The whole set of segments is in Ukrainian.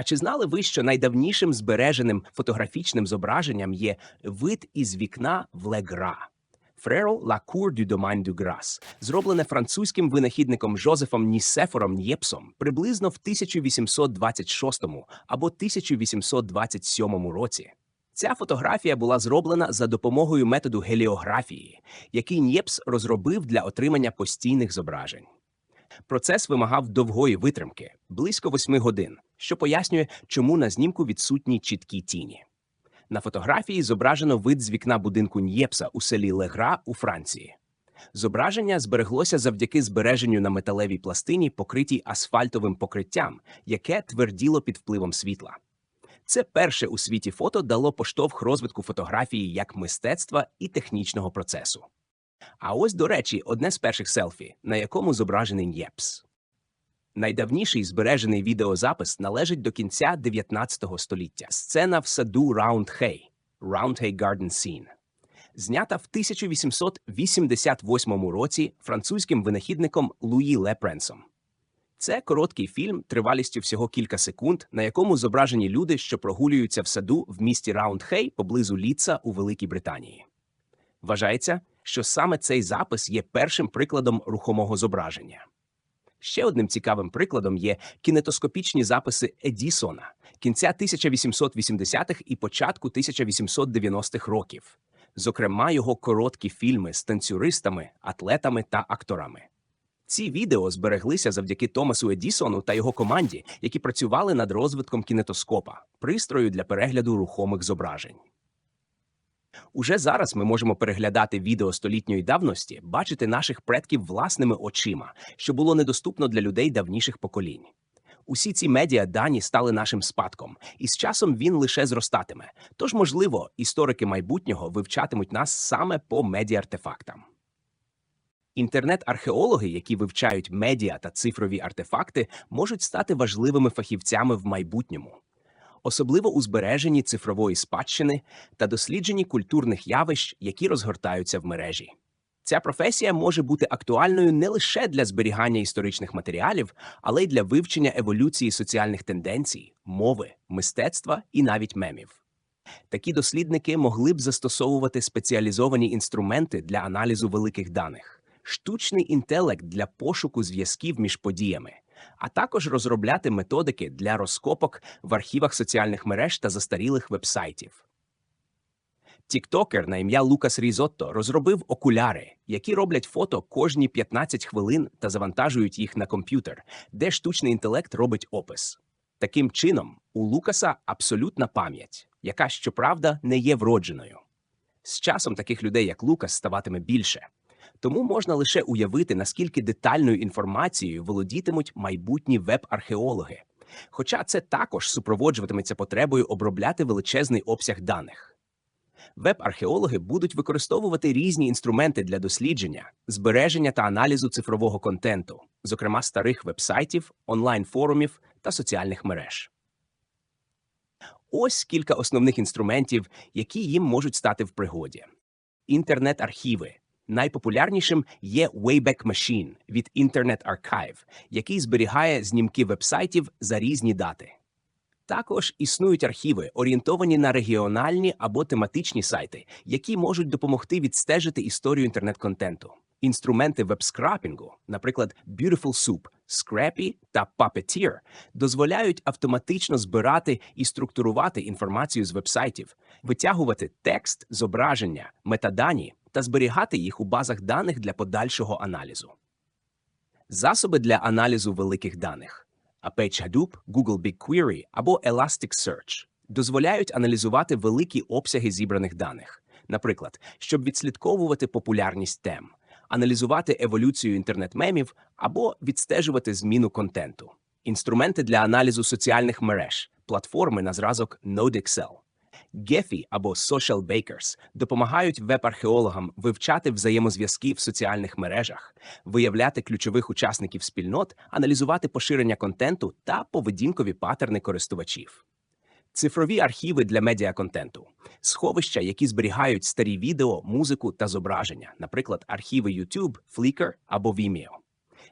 А чи знали ви, що найдавнішим збереженим фотографічним зображенням є вид із вікна в Легра? Фреро La Cour du Domaine du Gras, зроблене французьким винахідником Жозефом Нісефором Нєпсом приблизно в 1826 або 1827 році. Ця фотографія була зроблена за допомогою методу геліографії, який Нєпс розробив для отримання постійних зображень. Процес вимагав довгої витримки близько восьми годин, що пояснює, чому на знімку відсутні чіткі тіні. На фотографії зображено вид з вікна будинку Нєпса у селі Легра у Франції. Зображення збереглося завдяки збереженню на металевій пластині, покритій асфальтовим покриттям, яке тверділо під впливом світла. Це перше у світі фото дало поштовх розвитку фотографії як мистецтва і технічного процесу. А ось, до речі, одне з перших селфі, на якому зображений Нєпс. Найдавніший збережений відеозапис належить до кінця 19 століття. Сцена в саду Раундхей Roundhay Garden Scene. Знята в 1888 році французьким винахідником Луї Лепренсом. Це короткий фільм тривалістю всього кілька секунд, на якому зображені люди, що прогулюються в саду в місті Раундхей поблизу Ліца у Великій Британії. Вважається, що саме цей запис є першим прикладом рухомого зображення. Ще одним цікавим прикладом є кінетоскопічні записи Едісона кінця 1880-х і початку 1890-х років, зокрема його короткі фільми з танцюристами, атлетами та акторами. Ці відео збереглися завдяки Томасу Едісону та його команді, які працювали над розвитком кінетоскопа, пристрою для перегляду рухомих зображень. Уже зараз ми можемо переглядати відео столітньої давності, бачити наших предків власними очима, що було недоступно для людей давніших поколінь. Усі ці медіа дані стали нашим спадком, і з часом він лише зростатиме. Тож, можливо, історики майбутнього вивчатимуть нас саме по медіартефактам. Інтернет-археологи, які вивчають медіа та цифрові артефакти, можуть стати важливими фахівцями в майбутньому особливо у збереженні цифрової спадщини та дослідженні культурних явищ, які розгортаються в мережі. Ця професія може бути актуальною не лише для зберігання історичних матеріалів, але й для вивчення еволюції соціальних тенденцій, мови, мистецтва і навіть мемів. Такі дослідники могли б застосовувати спеціалізовані інструменти для аналізу великих даних, штучний інтелект для пошуку зв'язків між подіями, а також розробляти методики для розкопок в архівах соціальних мереж та застарілих вебсайтів. Тіктокер на ім'я Лукас Різотто розробив окуляри, які роблять фото кожні 15 хвилин та завантажують їх на комп'ютер, де штучний інтелект робить опис. Таким чином, у Лукаса абсолютна пам'ять, яка, щоправда, не є вродженою. З часом таких людей, як Лукас, ставатиме більше. Тому можна лише уявити, наскільки детальною інформацією володітимуть майбутні веб-археологи. Хоча це також супроводжуватиметься потребою обробляти величезний обсяг даних. Веб-археологи будуть використовувати різні інструменти для дослідження, збереження та аналізу цифрового контенту, зокрема старих вебсайтів, онлайн-форумів та соціальних мереж. Ось кілька основних інструментів, які їм можуть стати в пригоді: інтернет-архіви. Найпопулярнішим є Wayback Machine від Internet Archive, який зберігає знімки вебсайтів за різні дати. Також існують архіви, орієнтовані на регіональні або тематичні сайти, які можуть допомогти відстежити історію інтернет-контенту. Інструменти вебскрапінгу, наприклад, Beautiful Soup, Scrappy та Puppeteer, дозволяють автоматично збирати і структурувати інформацію з вебсайтів, витягувати текст, зображення, метадані та зберігати їх у базах даних для подальшого аналізу. Засоби для аналізу великих даних Apache Hadoop, Google BigQuery або Elasticsearch дозволяють аналізувати великі обсяги зібраних даних, наприклад, щоб відслідковувати популярність тем, аналізувати еволюцію інтернет-мемів або відстежувати зміну контенту, інструменти для аналізу соціальних мереж, платформи на зразок NodeXL. Gephi або Social Bakers допомагають веб-археологам вивчати взаємозв'язки в соціальних мережах, виявляти ключових учасників спільнот, аналізувати поширення контенту та поведінкові паттерни користувачів. Цифрові архіви для медіаконтенту, сховища, які зберігають старі відео, музику та зображення, наприклад, архіви YouTube, Flickr або Vimeo.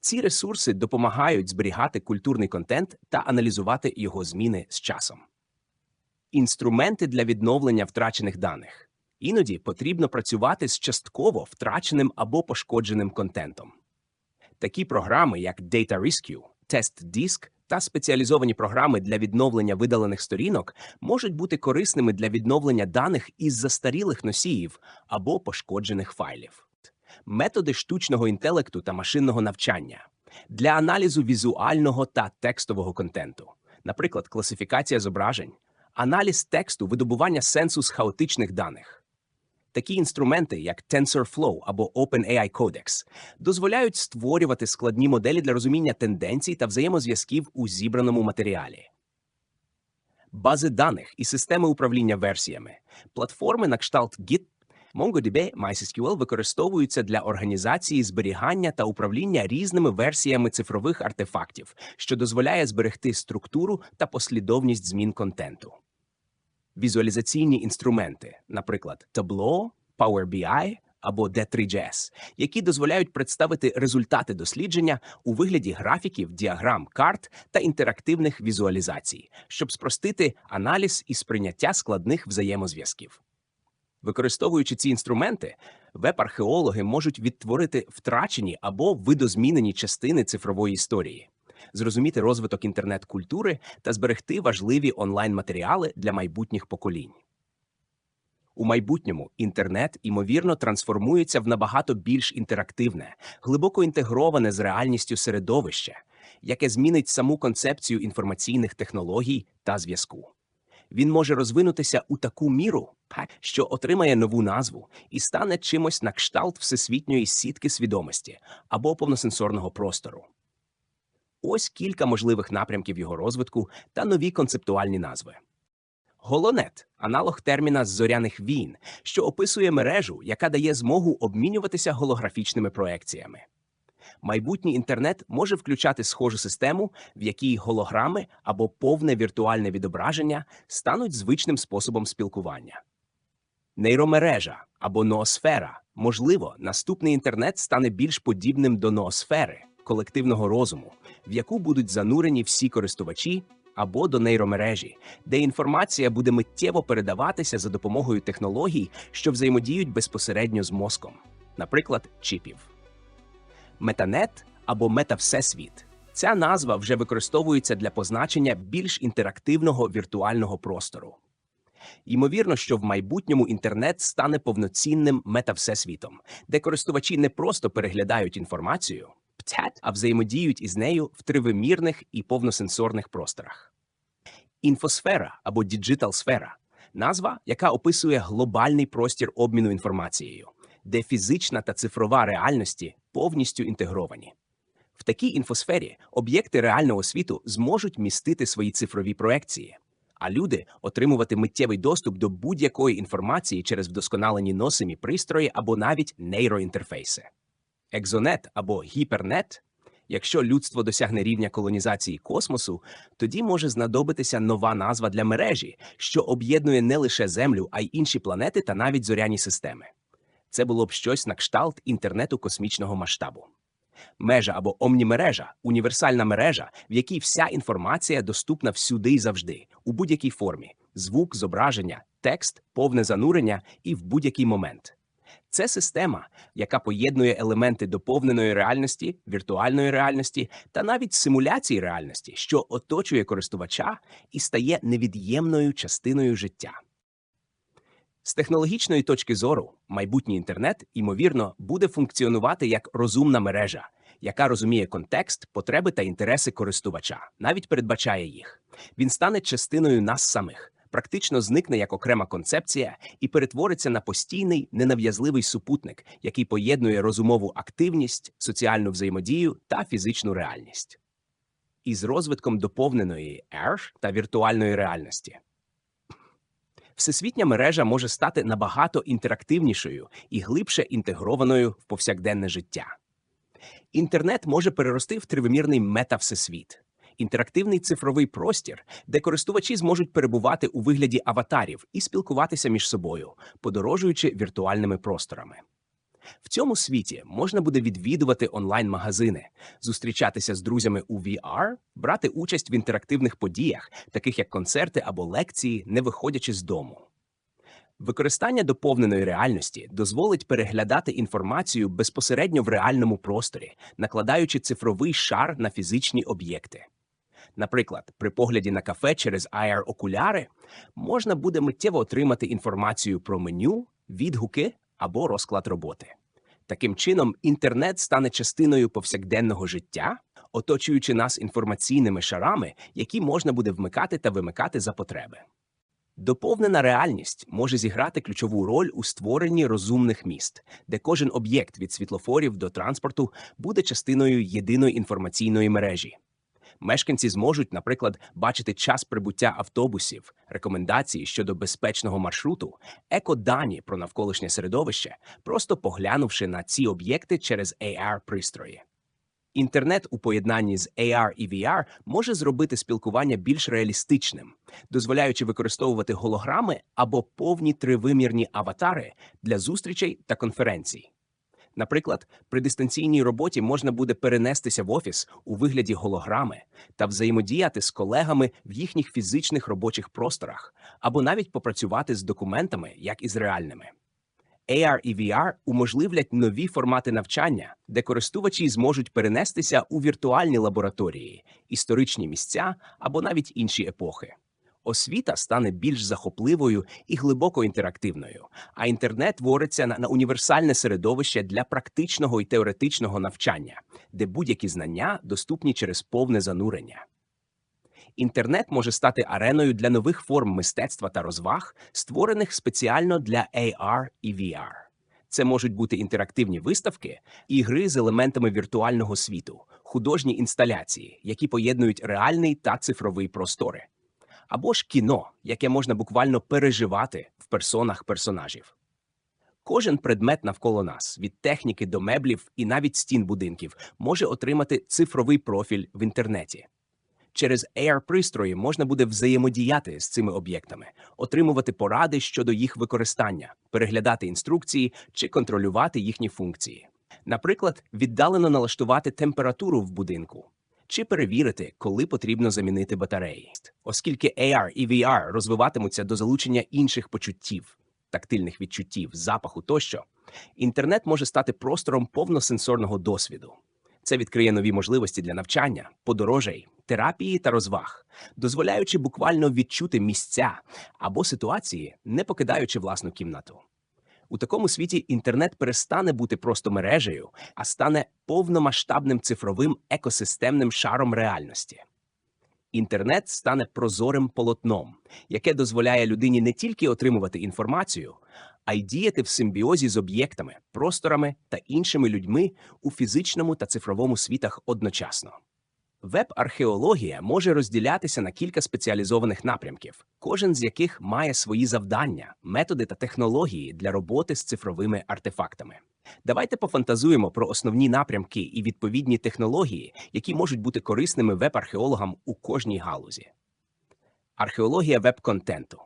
Ці ресурси допомагають зберігати культурний контент та аналізувати його зміни з часом. Інструменти для відновлення втрачених даних. Іноді потрібно працювати з частково втраченим або пошкодженим контентом. Такі програми, як Data Rescue, Test Disk та спеціалізовані програми для відновлення видалених сторінок можуть бути корисними для відновлення даних із застарілих носіїв або пошкоджених файлів. Методи штучного інтелекту та машинного навчання для аналізу візуального та текстового контенту, наприклад, класифікація зображень, аналіз тексту, видобування сенсу з хаотичних даних. Такі інструменти, як TensorFlow або OpenAI Codex, дозволяють створювати складні моделі для розуміння тенденцій та взаємозв'язків у зібраному матеріалі. Бази даних і системи управління версіями, платформи на кшталт Git, MongoDB, MySQL використовуються для організації зберігання та управління різними версіями цифрових артефактів, що дозволяє зберегти структуру та послідовність змін контенту візуалізаційні інструменти, наприклад, Tableau, Power BI або D3GS, які дозволяють представити результати дослідження у вигляді графіків, діаграм, карт та інтерактивних візуалізацій, щоб спростити аналіз і сприйняття складних взаємозв'язків. Використовуючи ці інструменти, веб-археологи можуть відтворити втрачені або видозмінені частини цифрової історії зрозуміти розвиток інтернет-культури та зберегти важливі онлайн-матеріали для майбутніх поколінь. У майбутньому інтернет, ймовірно, трансформується в набагато більш інтерактивне, глибоко інтегроване з реальністю середовище, яке змінить саму концепцію інформаційних технологій та зв'язку. Він може розвинутися у таку міру, що отримає нову назву і стане чимось на кшталт всесвітньої сітки свідомості або повносенсорного простору. Ось кілька можливих напрямків його розвитку та нові концептуальні назви. Голонет аналог терміна зоряних війн, що описує мережу, яка дає змогу обмінюватися голографічними проекціями. Майбутній інтернет може включати схожу систему, в якій голограми або повне віртуальне відображення стануть звичним способом спілкування. Нейромережа або ноосфера можливо, наступний інтернет стане більш подібним до ноосфери колективного розуму, в яку будуть занурені всі користувачі або до нейромережі, де інформація буде миттєво передаватися за допомогою технологій, що взаємодіють безпосередньо з мозком, наприклад, чіпів. Метанет або метавсесвіт. Ця назва вже використовується для позначення більш інтерактивного віртуального простору. Ймовірно, що в майбутньому інтернет стане повноцінним метавсесвітом, де користувачі не просто переглядають інформацію, а взаємодіють із нею в тривимірних і повносенсорних просторах. Інфосфера або діджитал-сфера назва, яка описує глобальний простір обміну інформацією, де фізична та цифрова реальності повністю інтегровані. В такій інфосфері об'єкти реального світу зможуть містити свої цифрові проекції, а люди отримувати миттєвий доступ до будь-якої інформації через вдосконалені носимі пристрої або навіть нейроінтерфейси екзонет або гіпернет, якщо людство досягне рівня колонізації космосу, тоді може знадобитися нова назва для мережі, що об'єднує не лише Землю, а й інші планети та навіть зоряні системи. Це було б щось на кшталт інтернету космічного масштабу. Межа або омнімережа універсальна мережа, в якій вся інформація доступна всюди і завжди, у будь-якій формі: звук, зображення, текст, повне занурення і в будь-який момент. Це система, яка поєднує елементи доповненої реальності, віртуальної реальності та навіть симуляції реальності, що оточує користувача і стає невід'ємною частиною життя. З технологічної точки зору, майбутній інтернет, ймовірно, буде функціонувати як розумна мережа, яка розуміє контекст, потреби та інтереси користувача, навіть передбачає їх. Він стане частиною нас самих практично зникне як окрема концепція і перетвориться на постійний ненав'язливий супутник, який поєднує розумову активність, соціальну взаємодію та фізичну реальність. Із розвитком доповненої AR та віртуальної реальності. Всесвітня мережа може стати набагато інтерактивнішою і глибше інтегрованою в повсякденне життя. Інтернет може перерости в тривимірний метавсесвіт, інтерактивний цифровий простір, де користувачі зможуть перебувати у вигляді аватарів і спілкуватися між собою, подорожуючи віртуальними просторами. В цьому світі можна буде відвідувати онлайн-магазини, зустрічатися з друзями у VR, брати участь в інтерактивних подіях, таких як концерти або лекції, не виходячи з дому. Використання доповненої реальності дозволить переглядати інформацію безпосередньо в реальному просторі, накладаючи цифровий шар на фізичні об'єкти. Наприклад, при погляді на кафе через AR-окуляри можна буде миттєво отримати інформацію про меню, відгуки або розклад роботи. Таким чином, інтернет стане частиною повсякденного життя, оточуючи нас інформаційними шарами, які можна буде вмикати та вимикати за потреби. Доповнена реальність може зіграти ключову роль у створенні розумних міст, де кожен об'єкт від світлофорів до транспорту буде частиною єдиної інформаційної мережі. Мешканці зможуть, наприклад, бачити час прибуття автобусів, рекомендації щодо безпечного маршруту, екодані про навколишнє середовище, просто поглянувши на ці об'єкти через AR-пристрої. Інтернет у поєднанні з AR і VR може зробити спілкування більш реалістичним, дозволяючи використовувати голограми або повні тривимірні аватари для зустрічей та конференцій. Наприклад, при дистанційній роботі можна буде перенестися в офіс у вигляді голограми та взаємодіяти з колегами в їхніх фізичних робочих просторах, або навіть попрацювати з документами, як і з реальними. AR і VR уможливлять нові формати навчання, де користувачі зможуть перенестися у віртуальні лабораторії, історичні місця або навіть інші епохи. Освіта стане більш захопливою і глибоко інтерактивною, а інтернет твориться на, універсальне середовище для практичного і теоретичного навчання, де будь-які знання доступні через повне занурення. Інтернет може стати ареною для нових форм мистецтва та розваг, створених спеціально для AR і VR. Це можуть бути інтерактивні виставки, ігри з елементами віртуального світу, художні інсталяції, які поєднують реальний та цифровий простори, або ж кіно, яке можна буквально переживати в персонах персонажів. Кожен предмет навколо нас, від техніки до меблів і навіть стін будинків, може отримати цифровий профіль в інтернеті. Через AR-пристрої можна буде взаємодіяти з цими об'єктами, отримувати поради щодо їх використання, переглядати інструкції чи контролювати їхні функції. Наприклад, віддалено налаштувати температуру в будинку чи перевірити, коли потрібно замінити батареї. Оскільки AR і VR розвиватимуться до залучення інших почуттів, тактильних відчуттів, запаху тощо, інтернет може стати простором повносенсорного досвіду. Це відкриє нові можливості для навчання, подорожей, терапії та розваг, дозволяючи буквально відчути місця або ситуації, не покидаючи власну кімнату. У такому світі інтернет перестане бути просто мережею, а стане повномасштабним цифровим екосистемним шаром реальності. Інтернет стане прозорим полотном, яке дозволяє людині не тільки отримувати інформацію, а й діяти в симбіозі з об'єктами, просторами та іншими людьми у фізичному та цифровому світах одночасно. Веб-археологія може розділятися на кілька спеціалізованих напрямків, кожен з яких має свої завдання, методи та технології для роботи з цифровими артефактами. Давайте пофантазуємо про основні напрямки і відповідні технології, які можуть бути корисними веб-археологам у кожній галузі. Археологія веб-контенту.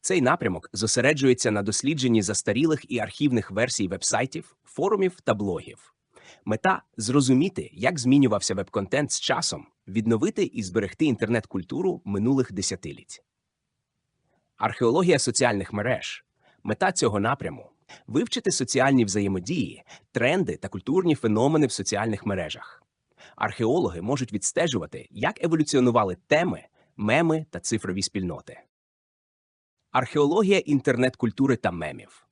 Цей напрямок зосереджується на дослідженні застарілих і архівних версій вебсайтів, форумів та блогів. Мета зрозуміти, як змінювався веб-контент з часом, відновити і зберегти інтернет-культуру минулих десятиліть. Археологія соціальних мереж. Мета цього напряму вивчити соціальні взаємодії, тренди та культурні феномени в соціальних мережах. Археологи можуть відстежувати, як еволюціонували теми, меми та цифрові спільноти. Археологія інтернет-культури та мемів.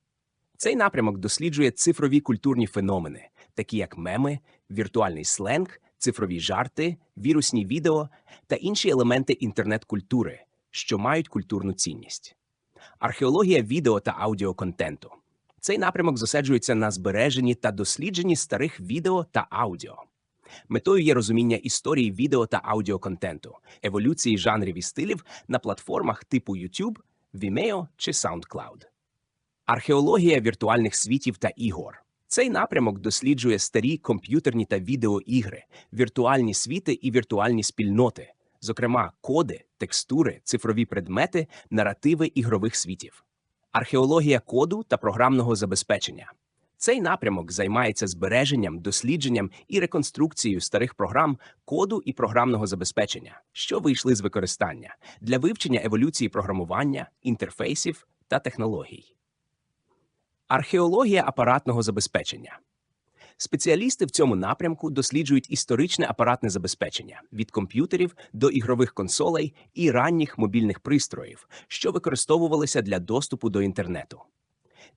Цей напрямок досліджує цифрові культурні феномени, такі як меми, віртуальний сленг, цифрові жарти, вірусні відео та інші елементи інтернет-культури, що мають культурну цінність. Археологія відео та аудіоконтенту. Цей напрямок зосереджується на збереженні та дослідженні старих відео та аудіо. Метою є розуміння історії відео та аудіоконтенту, еволюції жанрів і стилів на платформах типу YouTube, Vimeo чи SoundCloud. Археологія віртуальних світів та ігор. Цей напрямок досліджує старі комп'ютерні та відеоігри, віртуальні світи і віртуальні спільноти, зокрема коди, текстури, цифрові предмети, наративи ігрових світів. Археологія коду та програмного забезпечення. Цей напрямок займається збереженням, дослідженням і реконструкцією старих програм, коду і програмного забезпечення, що вийшли з використання для вивчення еволюції програмування, інтерфейсів та технологій. Археологія апаратного забезпечення. Спеціалісти в цьому напрямку досліджують історичне апаратне забезпечення від комп'ютерів до ігрових консолей і ранніх мобільних пристроїв, що використовувалися для доступу до інтернету.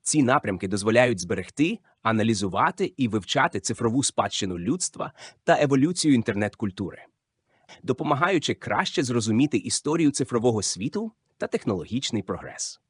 Ці напрямки дозволяють зберегти, аналізувати і вивчати цифрову спадщину людства та еволюцію інтернет-культури, допомагаючи краще зрозуміти історію цифрового світу та технологічний прогрес.